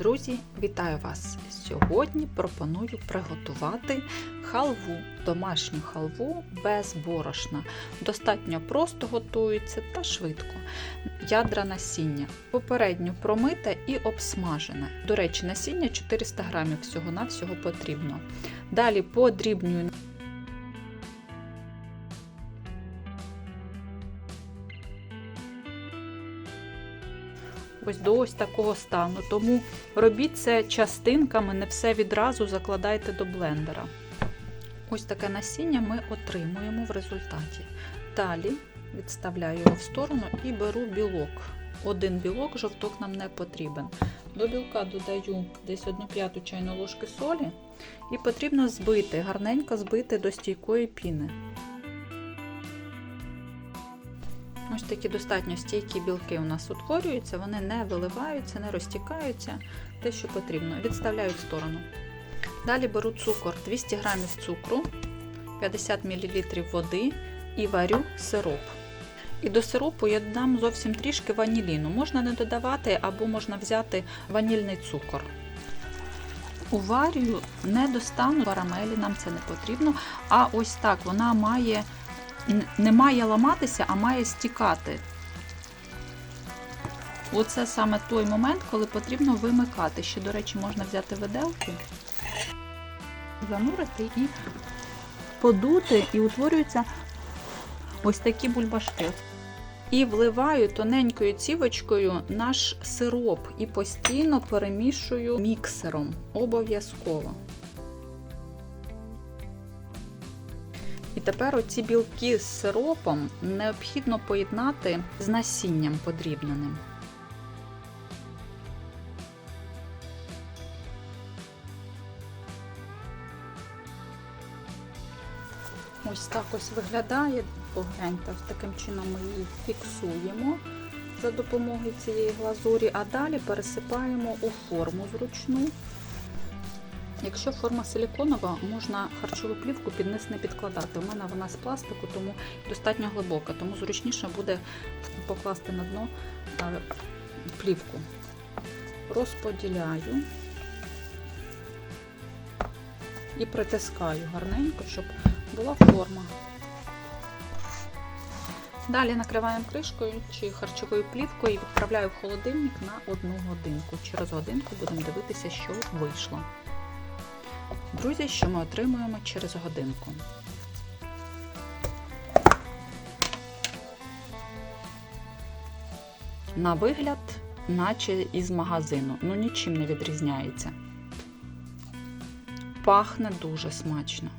Друзі, вітаю вас! Сьогодні пропоную приготувати халву, домашню халву без борошна. Достатньо просто готується та швидко. Ядра насіння. Попередньо промите і обсмажене. До речі, насіння 400 грамів всього-навсього потрібно. Далі подрібнюю ось до ось такого стану. Тому робіть це частинками, не все відразу закладайте до блендера. Ось таке насіння ми отримуємо в результаті. Далі відставляю його в сторону і беру білок. Один білок, жовток нам не потрібен. До білка додаю десь 1 п'яту чайну ложки солі і потрібно збити, гарненько збити до стійкої піни. Ось такі достатньо стійкі білки у нас утворюються, вони не виливаються, не розтікаються, те, що потрібно. Відставляю в сторону. Далі беру цукор, 200 г цукру, 50 мл води і варю сироп. І до сиропу я додам зовсім трішки ваніліну. Можна не додавати або можна взяти ванільний цукор. Уварюю не достану карамелі, нам це не потрібно. А ось так вона має не має ламатися, а має стікати. Оце саме той момент, коли потрібно вимикати. Ще, до речі, можна взяти виделки, занурити і подути, і утворюються ось такі бульбашки. І вливаю тоненькою цівочкою наш сироп і постійно перемішую міксером. Обов'язково. І тепер оці білки з сиропом необхідно поєднати з насінням подрібненим. Ось так ось виглядає, погляньте, таким чином ми її фіксуємо за допомогою цієї глазурі, а далі пересипаємо у форму зручну. Якщо форма силіконова, можна харчову плівку під низ не підкладати. У мене вона з пластику, тому достатньо глибока, тому зручніше буде покласти на дно плівку. Розподіляю і притискаю гарненько, щоб була форма. Далі накриваємо кришкою чи харчовою плівкою і відправляю в холодильник на одну годинку. Через годинку будемо дивитися, що вийшло. Друзі, що ми отримуємо через годинку. На вигляд, наче із магазину, ну нічим не відрізняється. Пахне дуже смачно.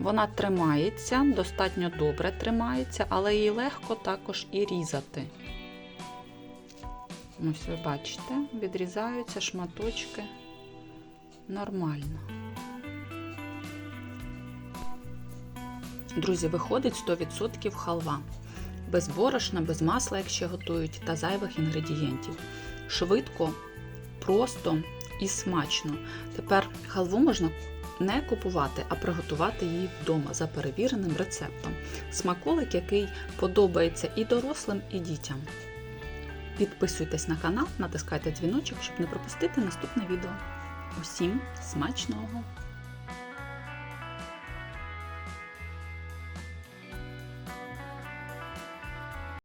Вона тримається, достатньо добре тримається, але її легко також і різати. Ось ви бачите, відрізаються шматочки нормально. Друзі, виходить 100% халва. Без борошна, без масла, якщо готують, та зайвих інгредієнтів. Швидко, просто і смачно. Тепер халву можна не купувати, а приготувати її вдома за перевіреним рецептом. Смаколик, який подобається і дорослим, і дітям. Підписуйтесь на канал, натискайте дзвіночок, щоб не пропустити наступне відео. Усім смачного!